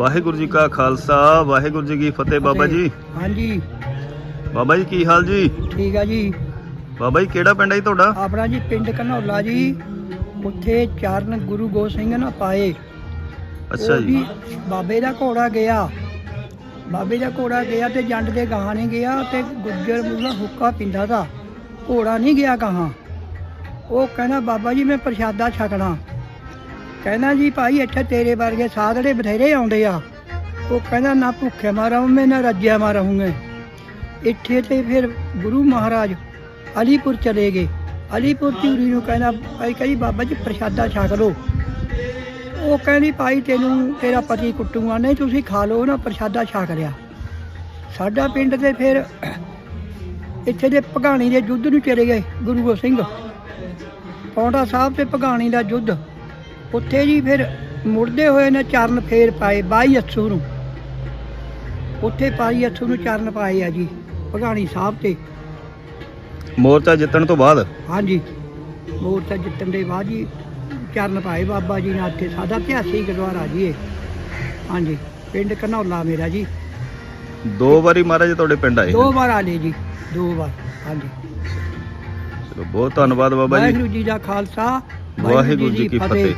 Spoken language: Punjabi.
ਵਾਹਿਗੁਰੂ ਜੀ ਕਾ ਖਾਲਸਾ ਵਾਹਿਗੁਰੂ ਜੀ ਕੀ ਫਤਿਹ ਬਾਬਾ ਜੀ। ਹਾਂਜੀ। ਬਾਬਾ ਜੀ ਕੀ ਹਾਲ ਜੀ? ਠੀਕ ਆ ਜੀ। ਬਾਬਾ ਜੀ ਕਿਹੜਾ ਪਿੰਡ ਹੈ ਜੀ ਤੁਹਾਡਾ? ਆਪਣਾ ਜੀ ਪਿੰਡ ਘਨੌਲਾ ਜੀ। ਉੱਥੇ ਚਰਨ ਗੁਰੂ ਗੋਬਿੰਦ ਸਿੰਘ ਨਾ ਪਾਏ। ਅੱਛਾ ਉਹ ਜੀ। ਵੀ ਬਾਬੇ ਦਾ ਘੋੜਾ ਗਿਆ। ਬਾਬੇ ਦਾ ਘੋੜਾ ਗਿਆ ਤੇ ਜੰਡ ਦੇ ਗਾਹਾਂ ਨਹੀਂ ਗਿਆ ਤੇ ਗੁੱਜਰ ਮੁੱਲਾ ਹੁੱਕਾ ਪਿੰਦਾ ਦਾ ਘੋੜਾ ਨਹੀਂ ਗਿਆ ਗਾਹਾਂ। ਉਹ ਕਹਿੰਦਾ ਬਾਬਾ ਜੀ ਮੈਂ ਪ੍ਰਸ਼ਾਦਾ ਛਕਣਾ। ਕਹਿੰਦਾ ਜੀ ਭਾਈ, ਇੱਥੇ ਤੇਰੇ ਵਰਗੇ ਸਾਧੜੇ ਬਥੇਰੇ ਆਉਂਦੇ ਆ। ਉਹ ਕਹਿੰਦਾ, ਨਾ ਭੁੱਖੇ ਮਾਰਾਂ ਮੈਂ ਨਾ ਰੱਜਿਆ ਮਾਰਾਂਗੇ ਇੱਥੇ ਤੇ ਫਿਰ ਗੁਰੂ ਮਹਾਰਾਜ ਅਲੀਪੁਰ ਚਲੇ ਗਏ। ਅਲੀਪੁਰ ਚੂਰੀ ਨੂੰ ਕਹਿੰਦਾ, ਭਾਈ ਕਹੀ ਬਾਬਾ ਜੀ ਪ੍ਰਸ਼ਾਦਾ ਛਕ ਲਓ। ਉਹ ਕਹਿੰਦੀ, ਭਾਈ ਤੈਨੂੰ, ਤੇਰਾ ਪਤੀ ਕੁੱਟੂਗਾ। ਨਹੀਂ, ਤੁਸੀਂ ਖਾ ਲਓ, ਨਾ ਪ੍ਰਸ਼ਾਦਾ ਛਕ ਲਿਆ। ਸਾਡਾ ਪਿੰਡ ਤੇ ਫਿਰ ਇੱਥੇ ਦੇ ਭਗਾਣੀ ਦੇ ਯੁੱਧ ਨੂੰ ਚਲੇ ਗਏ, ਗੁਰੂ ਗੋਬਿੰਦ ਸਿੰਘ। ਪੌਂਟਾ ਸਾਹਿਬ ਤੇ ਭਗਾਣੀ ਦਾ ਯੁੱਧ ਉੱਥੇ ਜੀ ਫਿਰ ਮੁੜਦੇ ਹੋਏ ਨੇ ਚਰਨ ਫੇਰ ਪਾਏ 22 ਅੱਸੂ ਨੂੰ। ਉੱਥੇ ਪਾਈ ਅੱਸੂ ਨੂੰ ਚਰਨ ਪਾਏ ਆ ਜੀ ਭਗਾਣੀ ਸਾਹਿਬ ਤੇ। ਮੋਰਚਾ ਜਿੱਤਣ ਤੋਂ ਬਾਅਦ? ਹਾਂਜੀ ਮੋਰਚਾ ਜਿੱਤਣ ਦੇ ਬਾਅਦ ਜੀ ਚਰਨ ਪਾਏ ਬਾਬਾ ਜੀ ਨੇ ਇੱਥੇ ਸਾਡਾ ਇਤਿਹਾਸਿਕ ਗੁਰਦੁਆਰਾ ਜੀ ਇਹ। ਹਾਂਜੀ ਪਿੰਡ ਘਨੌਲਾ ਮੇਰਾ ਜੀ। ਦੋ ਵਾਰੀ ਮਹਾਰਾਜ ਤੁਹਾਡੇ ਪਿੰਡ ਆਏ ਦੋ ਵਾਰ ਆਲੇ ਜੀ ਦੋ ਵਾਰ ਹਾਂਜੀ। ਚਲੋ ਬਹੁਤ ਧੰਨਵਾਦ ਬਾਬਾ ਜੀ। ਵਾਹਿਗੁਰੂ ਜੀ ਦਾ ਖਾਲਸਾ ਵਾਹਿਗੁਰੂ ਜੀ ਕੀ ਫਤਿਹ।